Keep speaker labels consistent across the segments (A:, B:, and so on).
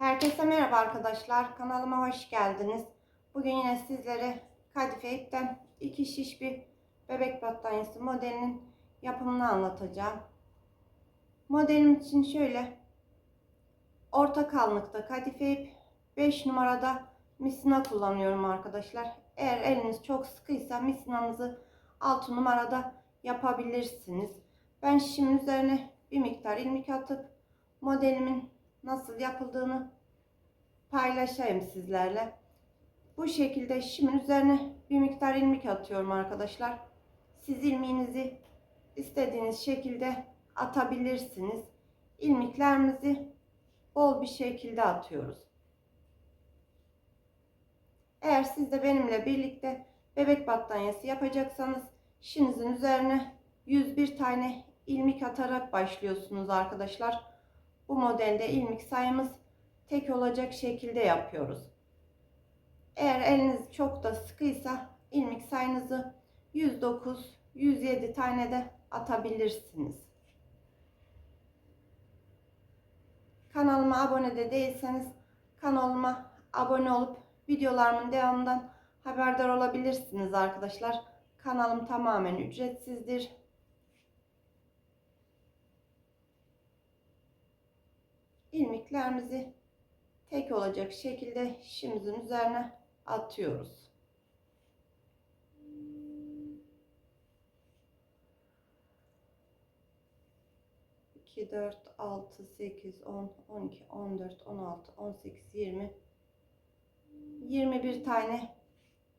A: Herkese merhaba arkadaşlar. Kanalıma hoş geldiniz. Bugün yine sizlere Kadife ipten iki şiş bir bebek battaniyesi modelinin yapımını anlatacağım. Modelim için şöyle orta kalınlıkta kadife ip 5 numarada misina kullanıyorum arkadaşlar. Eğer eliniz çok sıkıysa misinanızı 6 numarada yapabilirsiniz. Ben şişimin üzerine bir miktar ilmek atıp modelimin nasıl yapıldığını paylaşayım sizlerle. Bu şekilde şişimin üzerine bir miktar ilmek atıyorum arkadaşlar. Siz ilmeğinizi istediğiniz şekilde atabilirsiniz. İlmeklerimizi bol bir şekilde atıyoruz. Eğer siz de benimle birlikte bebek battaniyesi yapacaksanız şişinizin üzerine 101 tane ilmek atarak başlıyorsunuz arkadaşlar. Bu modelde ilmek sayımız tek olacak şekilde yapıyoruz. Eğer eliniz çok da sıkıysa ilmek sayınızı 109 107 tane de atabilirsiniz. Kanalıma abone de değilseniz kanalıma abone olup videolarımın devamından haberdar olabilirsiniz arkadaşlar. Kanalım tamamen ücretsizdir. İlmeklerimizi tek olacak şekilde şişimizin üzerine atıyoruz. İki, dört, altı, sekiz, on, on iki, on dört, on altı, on sekiz, yirmi, yirmi bir tane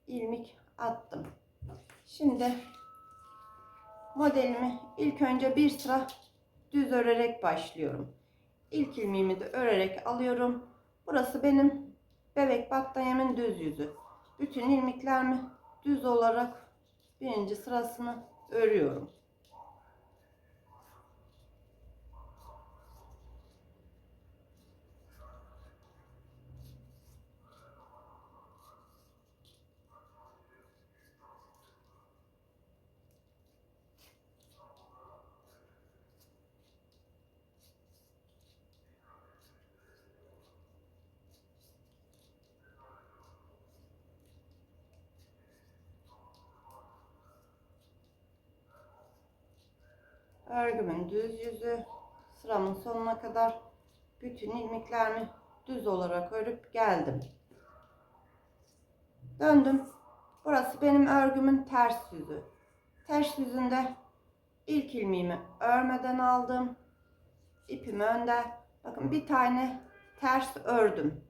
A: ilmek attım. Şimdi modelimi ilk önce bir sıra düz örerek başlıyorum. İlk ilmeğimi de örerek alıyorum. Burası benim bebek battaniyemin düz yüzü. Bütün ilmeklerimi düz olarak birinci sırasını örüyorum. Örgümün düz yüzü sıramın sonuna kadar bütün ilmeklerimi düz olarak örüp geldim. Döndüm. Burası benim örgümün ters yüzü. Ters yüzünde ilk ilmeğimi örmeden aldım. İpimi önde. Bakın bir tane ters ördüm.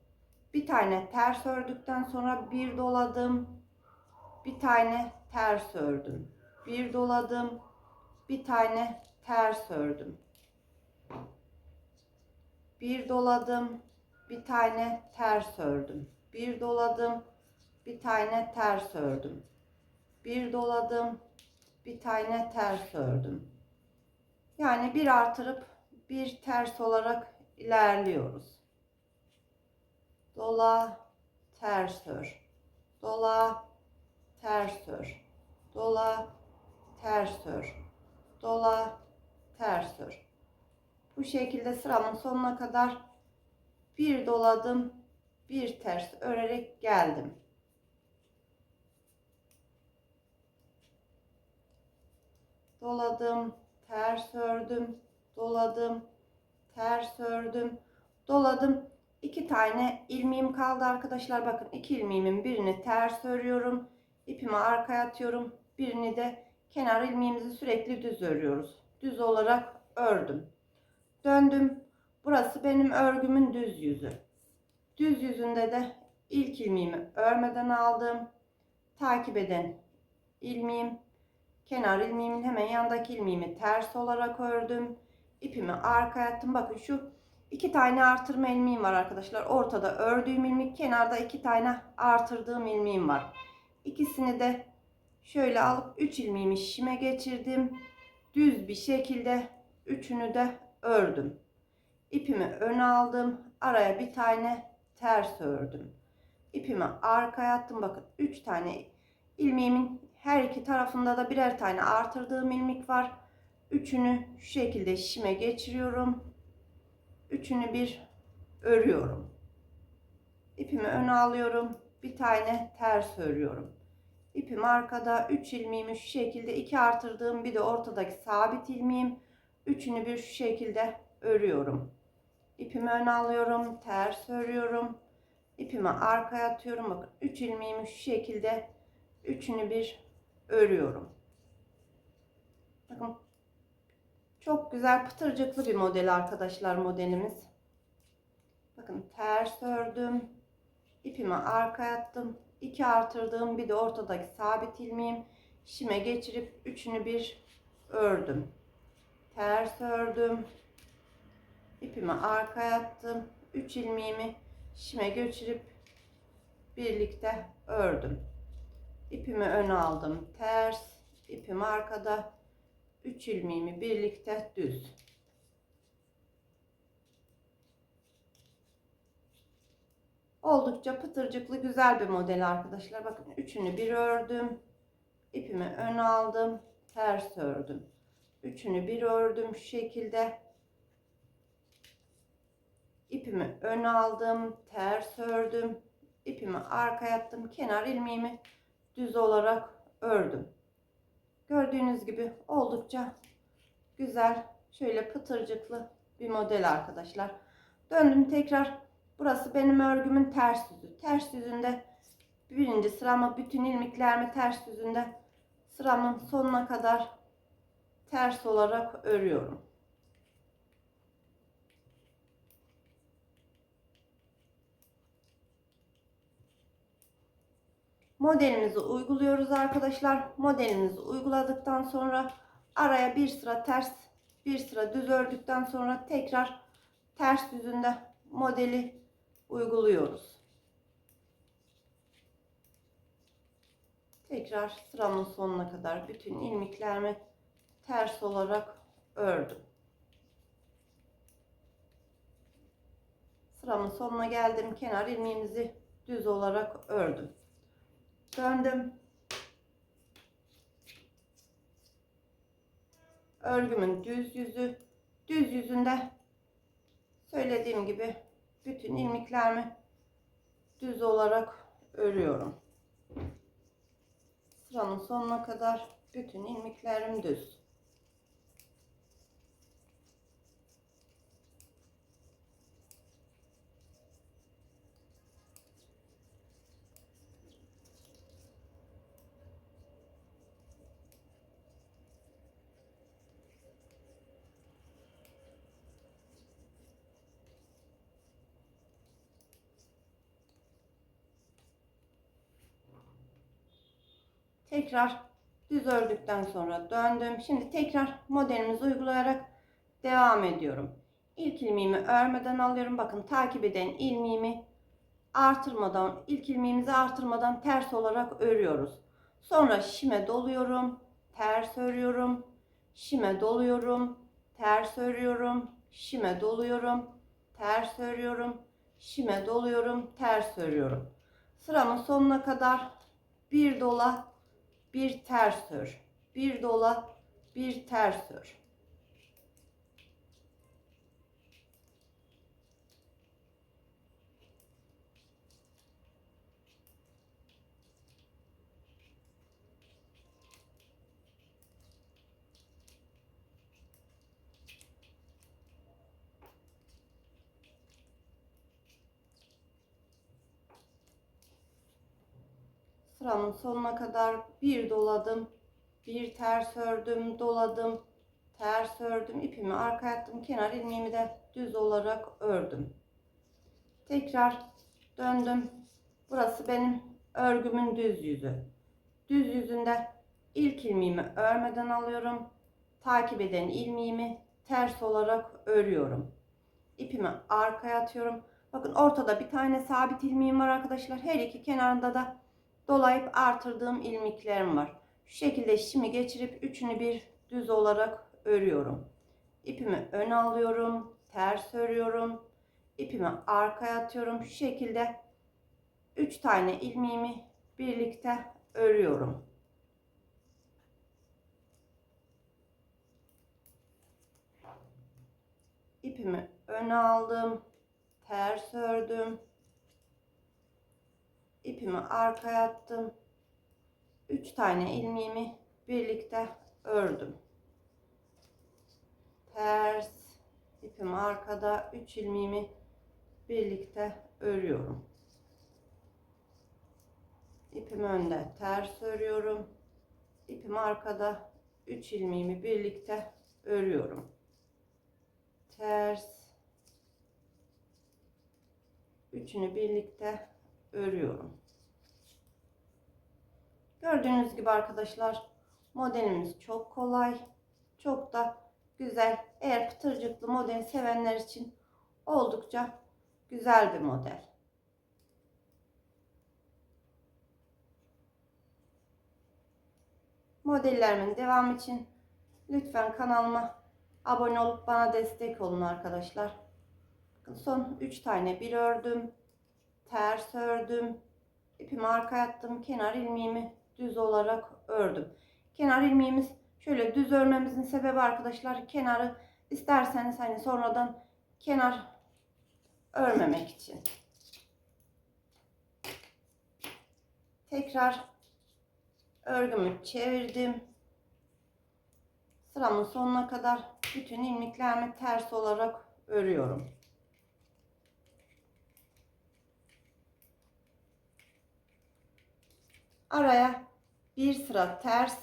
A: Bir tane ters ördükten sonra bir doladım. Bir tane ters ördüm. Bir doladım. Bir tane ters ördüm. Bir doladım, bir tane ters ördüm. Bir doladım, bir tane ters ördüm. Bir doladım, bir tane ters ördüm. Yani bir artırıp bir ters olarak ilerliyoruz. Dola, ters ör. Dola, ters ör. Dola, ters ör. Dola, ters ör. Bu şekilde sıramın sonuna kadar bir doladım, bir ters örerek geldim. Doladım, ters ördüm, doladım, ters ördüm, doladım. İki tane ilmeğim kaldı arkadaşlar. Bakın iki ilmeğimin birini ters örüyorum. ipimi arkaya atıyorum. Birini de kenar ilmeğimizi sürekli düz örüyoruz düz olarak ördüm. Döndüm. Burası benim örgümün düz yüzü. Düz yüzünde de ilk ilmeğimi örmeden aldım. Takip eden ilmeğim, kenar ilmeğimin hemen yanındaki ilmeğimi ters olarak ördüm. İpimi arkaya attım. Bakın şu iki tane artırma ilmeğim var arkadaşlar. Ortada ördüğüm ilmek, kenarda iki tane artırdığım ilmeğim var. İkisini de şöyle alıp üç ilmeğimi şişime geçirdim düz bir şekilde üçünü de ördüm. İpimi öne aldım. Araya bir tane ters ördüm. İpimi arkaya attım. Bakın 3 tane ilmeğimin her iki tarafında da birer tane artırdığım ilmek var. Üçünü şu şekilde şişime geçiriyorum. Üçünü bir örüyorum. ipimi öne alıyorum. Bir tane ters örüyorum. İpim arkada 3 ilmeğimi şu şekilde 2 artırdığım bir de ortadaki sabit ilmeğim. Üçünü bir şu şekilde örüyorum. İpimi öne alıyorum. Ters örüyorum. İpimi arkaya atıyorum. Bakın 3 ilmeğimi şu şekilde üçünü bir örüyorum. Bakın çok güzel pıtırcıklı bir model arkadaşlar modelimiz. Bakın ters ördüm. İpimi arkaya attım. 2 artırdığım bir de ortadaki sabit ilmeğim. Şime geçirip üçünü bir ördüm. Ters ördüm. İpimi arkaya attım. 3 ilmeğimi şime geçirip birlikte ördüm. İpimi öne aldım. Ters, ipim arkada. 3 ilmeğimi birlikte düz. Oldukça pıtırcıklı güzel bir model arkadaşlar. Bakın üçünü bir ördüm. İpimi öne aldım. Ters ördüm. Üçünü bir ördüm şu şekilde. İpimi öne aldım. Ters ördüm. İpimi arkaya attım. Kenar ilmeğimi düz olarak ördüm. Gördüğünüz gibi oldukça güzel şöyle pıtırcıklı bir model arkadaşlar. Döndüm tekrar. Burası benim örgümün ters yüzü. Ters yüzünde birinci sıramı bütün ilmeklerimi ters yüzünde sıramın sonuna kadar ters olarak örüyorum. Modelimizi uyguluyoruz arkadaşlar. Modelimizi uyguladıktan sonra araya bir sıra ters, bir sıra düz ördükten sonra tekrar ters yüzünde modeli uyguluyoruz. Tekrar sıramın sonuna kadar bütün ilmeklerimi ters olarak ördüm. Sıramın sonuna geldim. Kenar ilmeğimizi düz olarak ördüm. Döndüm. Örgümün düz yüzü, düz yüzünde söylediğim gibi bütün ilmeklerimi düz olarak örüyorum. Sıranın sonuna kadar bütün ilmeklerim düz. Tekrar düz ördükten sonra döndüm. Şimdi tekrar modelimizi uygulayarak devam ediyorum. İlk ilmeğimi örmeden alıyorum. Bakın takip eden ilmeğimi artırmadan, ilk ilmeğimizi artırmadan ters olarak örüyoruz. Sonra şime doluyorum, ters örüyorum, şime doluyorum, ters örüyorum, şime doluyorum, ters örüyorum, şime doluyorum, ters örüyorum. Sıramın sonuna kadar bir dola bir ters ör. Bir dola, bir ters ör. Sıramın sonuna kadar bir doladım. Bir ters ördüm, doladım. Ters ördüm. ipimi arkaya attım. Kenar ilmeğimi de düz olarak ördüm. Tekrar döndüm. Burası benim örgümün düz yüzü. Düz yüzünde ilk ilmeğimi örmeden alıyorum. Takip eden ilmeğimi ters olarak örüyorum. İpimi arkaya atıyorum. Bakın ortada bir tane sabit ilmeğim var arkadaşlar. Her iki kenarında da dolayıp artırdığım ilmeklerim var. Şu şekilde şimi geçirip üçünü bir düz olarak örüyorum. İpimi öne alıyorum, ters örüyorum. İpimi arkaya atıyorum. Şu şekilde 3 tane ilmeğimi birlikte örüyorum. İpimi öne aldım, ters ördüm. İpimi arkaya attım. 3 tane ilmeğimi birlikte ördüm. Ters ipim arkada 3 ilmeğimi birlikte örüyorum. İpim önde ters örüyorum. İpim arkada 3 ilmeğimi birlikte örüyorum. Ters üçünü birlikte örüyorum. Gördüğünüz gibi arkadaşlar modelimiz çok kolay. Çok da güzel. Eğer pıtırcıklı modeli sevenler için oldukça güzel bir model. Modellerimin devam için lütfen kanalıma abone olup bana destek olun arkadaşlar. Son 3 tane bir ördüm. Ters ördüm. İpimi arkaya attım. Kenar ilmeğimi düz olarak ördüm. Kenar ilmeğimiz şöyle düz örmemizin sebebi arkadaşlar kenarı isterseniz hani sonradan kenar örmemek için. Tekrar örgümü çevirdim. Sıramın sonuna kadar bütün ilmeklerimi ters olarak örüyorum. Araya bir sıra ters,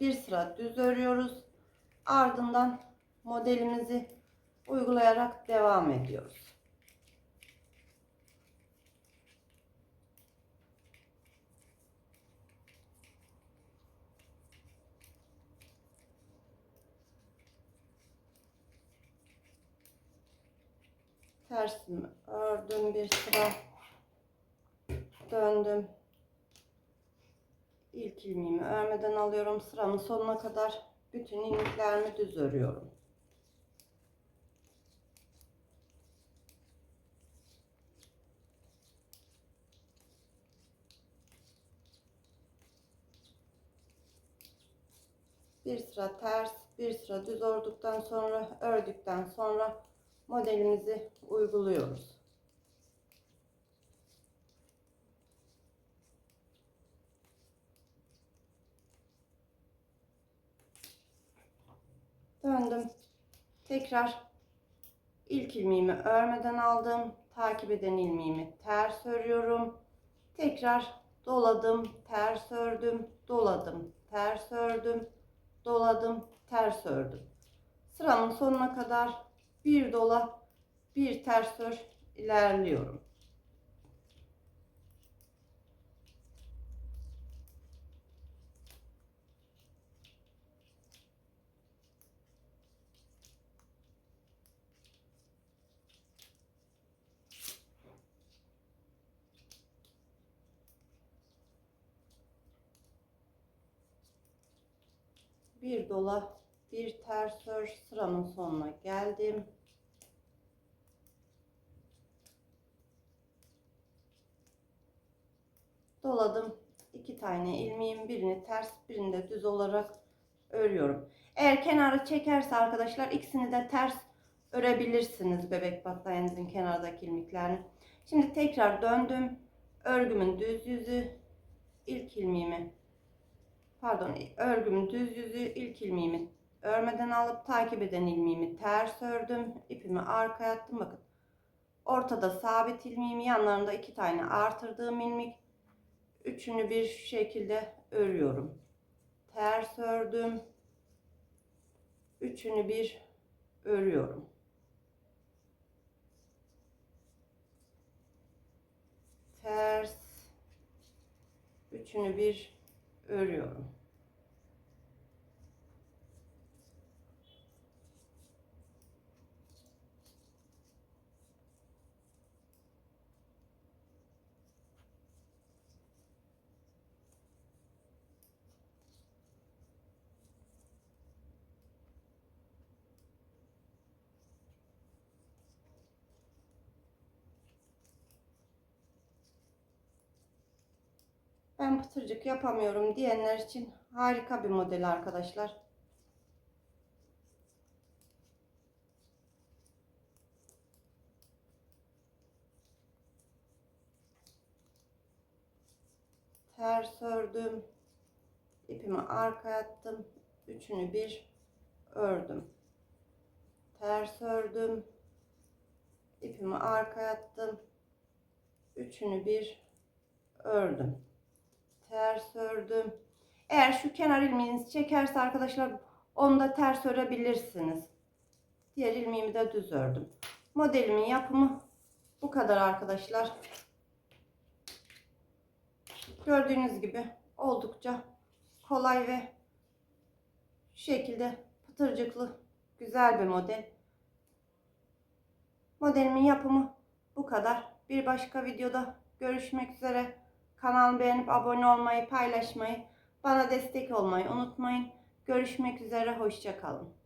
A: bir sıra düz örüyoruz. Ardından modelimizi uygulayarak devam ediyoruz. Tersimi ördüm bir sıra döndüm ilk ilmeğimi örmeden alıyorum. Sıramın sonuna kadar bütün ilmeklerimi düz örüyorum. Bir sıra ters bir sıra düz ördükten sonra ördükten sonra modelimizi uyguluyoruz döndüm. Tekrar ilk ilmeğimi örmeden aldım. Takip eden ilmeğimi ters örüyorum. Tekrar doladım ters ördüm. Doladım ters ördüm. Doladım ters ördüm. Sıramın sonuna kadar bir dola bir ters ör ilerliyorum bir dola bir ters ör sıramın sonuna geldim. Doladım. İki tane ilmeğin birini ters birini de düz olarak örüyorum. Eğer kenarı çekerse arkadaşlar ikisini de ters örebilirsiniz bebek battaniyenizin kenardaki ilmeklerini. Şimdi tekrar döndüm. Örgümün düz yüzü ilk ilmeğimi pardon örgümün düz yüzü ilk ilmeğimi örmeden alıp takip eden ilmeğimi ters ördüm ipimi arkaya attım bakın. Ortada sabit ilmeğimi yanlarında iki tane artırdığım ilmek. Üçünü bir şekilde örüyorum. Ters ördüm. Üçünü bir örüyorum. Ters. Üçünü bir örüyorum. Ben pıtırcık yapamıyorum diyenler için harika bir model arkadaşlar. ters ördüm. İpimi arkaya attım. Üçünü bir ördüm. Ters ördüm. İpimi arkaya attım. Üçünü bir ördüm. Ters ördüm. Eğer şu kenar ilmeğiniz çekerse arkadaşlar onu da ters örebilirsiniz. Diğer ilmeğimi de düz ördüm. Modelimin yapımı bu kadar arkadaşlar. Gördüğünüz gibi oldukça kolay ve şu şekilde pıtırcıklı güzel bir model. Modelimin yapımı bu kadar. Bir başka videoda görüşmek üzere. Kanalımı beğenip abone olmayı, paylaşmayı, bana destek olmayı unutmayın. Görüşmek üzere, hoşçakalın.